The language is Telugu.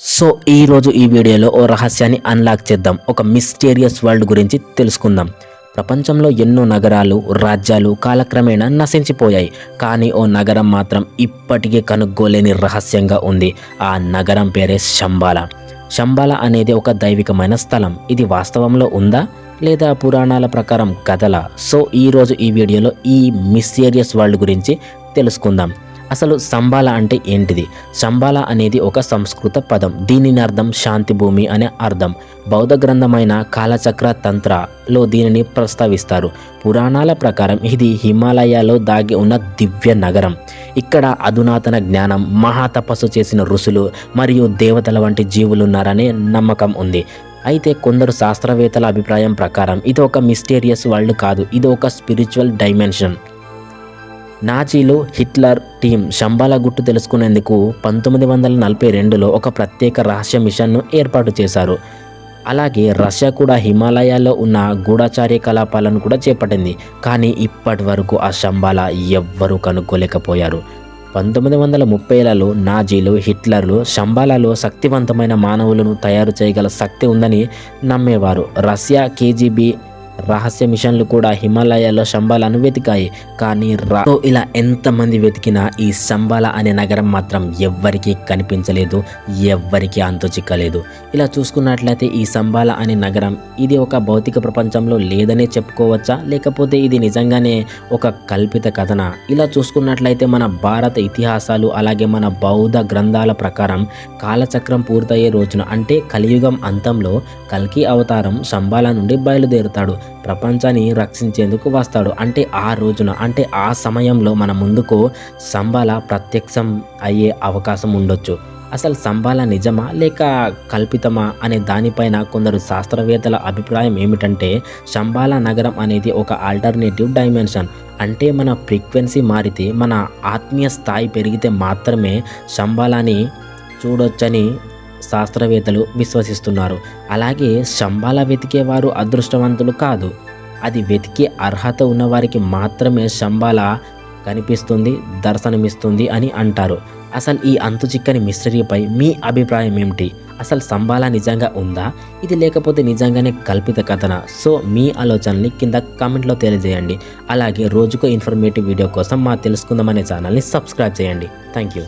సో ఈ రోజు ఈ వీడియోలో ఓ రహస్యాన్ని అన్లాక్ చేద్దాం. ఒక మిస్టీరియస్ వరల్డ్ గురించి తెలుసుకుందాం. ప్రపంచంలో ఎన్నో నగరాలు రాజ్యాలు కాలక్రమేణా నశించిపోయాయి. కానీ ఓ నగరం మాత్రం ఇప్పటికీ కనుక్కోలేని రహస్యంగా ఉంది. ఆ నగరం పేరే శంబాల. శంబాల అనేది ఒక దైవికమైన స్థలం. ఇది వాస్తవంలో ఉందా? లేదా పురాణాల ప్రకారం కథల? సో ఈరోజు ఈ వీడియోలో ఈ మిస్టీరియస్ వరల్డ్ గురించి తెలుసుకుందాం. అసలు సంబాల అంటే ఏంటిది? సంబాల అనేది ఒక సంస్కృత పదం. దీనిని అర్థం శాంతి భూమి అనే అర్థం. బౌద్ధ గ్రంథమైన కాలచక్ర తంత్రలో దీనిని ప్రస్తావిస్తారు. పురాణాల ప్రకారం ఇది హిమాలయాలో దాగి ఉన్న దివ్య నగరం. ఇక్కడ అధునాతన జ్ఞానం మహాతపస్సు చేసిన ఋషులు మరియు దేవతల వంటి జీవులున్నారనే నమ్మకం ఉంది. అయితే కొందరు శాస్త్రవేత్తల అభిప్రాయం ప్రకారం ఇది ఒక మిస్టీరియస్ వరల్డ్ కాదు. ఇది ఒక స్పిరిచువల్ డైమెన్షన్. నాజీలు హిట్లర్ టీం శంబాల గుట్టు తెలుసుకునేందుకు పంతొమ్మిది వందల నలభై రెండులో ఒక ప్రత్యేక రహస్య మిషన్ను ఏర్పాటు చేశారు. అలాగే రష్యా కూడా హిమాలయాల్లో ఉన్న గూఢచార్య కలాపాలను కూడా చేపట్టింది. కానీ ఇప్పటి వరకు ఆ శంబాల ఎవ్వరూ కనుక్కోలేకపోయారు. పంతొమ్మిది వందల ముప్పైలలో నాజీలు హిట్లర్లు శంబాలలో శక్తివంతమైన మానవులను తయారు చేయగల శక్తి ఉందని నమ్మేవారు. రష్యా కేజీబీ రహస్య మిషన్లు కూడా హిమాలయాల్లో శంబాలను వెతికాయి. కానీ రా ఇలా ఎంతమంది వెతికినా ఈ శంబాల అనే నగరం మాత్రం ఎవ్వరికీ కనిపించలేదు ఎవ్వరికీ అంతు చిక్కలేదు ఇలా చూసుకున్నట్లయితే ఈ సంబాల అనే నగరం ఇది ఒక భౌతిక ప్రపంచంలో లేదనే చెప్పుకోవచ్చా? లేకపోతే ఇది నిజంగానే ఒక కల్పిత కథన? ఇలా చూసుకున్నట్లయితే మన భారత ఇతిహాసాలు అలాగే మన బౌద్ధ గ్రంథాల ప్రకారం కాలచక్రం పూర్తయ్యే రోజున అంటే కలియుగం అంతంలో కల్కి అవతారం శంబాల నుండి బయలుదేరుతాడు. ప్రపంచాన్ని రక్షించేందుకు వస్తాడు. అంటే ఆ రోజున అంటే ఆ సమయంలో మన ముందుకు సంబాల ప్రత్యక్షం అయ్యే అవకాశం ఉండొచ్చు. అసలు సంబాల నిజమా లేక కల్పితమా అనే దానిపైన కొందరు శాస్త్రవేత్తల అభిప్రాయం ఏమిటంటే శంబాల నగరం అనేది ఒక ఆల్టర్నేటివ్ డైమెన్షన్. అంటే మన ఫ్రీక్వెన్సీ మారితే మన ఆత్మీయ స్థాయి పెరిగితే మాత్రమే శంబాలాని చూడొచ్చని శాస్త్రవేత్తలు విశ్వసిస్తున్నారు. అలాగే శంబాల వెతికేవారు అదృష్టవంతులు కాదు. అది వెతికే అర్హత ఉన్నవారికి మాత్రమే శంబాల కనిపిస్తుంది దర్శనమిస్తుంది అని అంటారు. అసలు ఈ అంతు చిక్కని మిస్టరీపై మీ అభిప్రాయం ఏమిటి? అసలు సంబాల నిజంగా ఉందా? ఇది లేకపోతే నిజంగానే కల్పిత కథన? సో మీ ఆలోచనల్ని కింద కామెంట్లో తెలియజేయండి. అలాగే రోజుకో ఇన్ఫర్మేటివ్ వీడియో కోసం మా తెలుసుకుందామనే ఛానల్ని సబ్స్క్రైబ్ చేయండి. Thank you.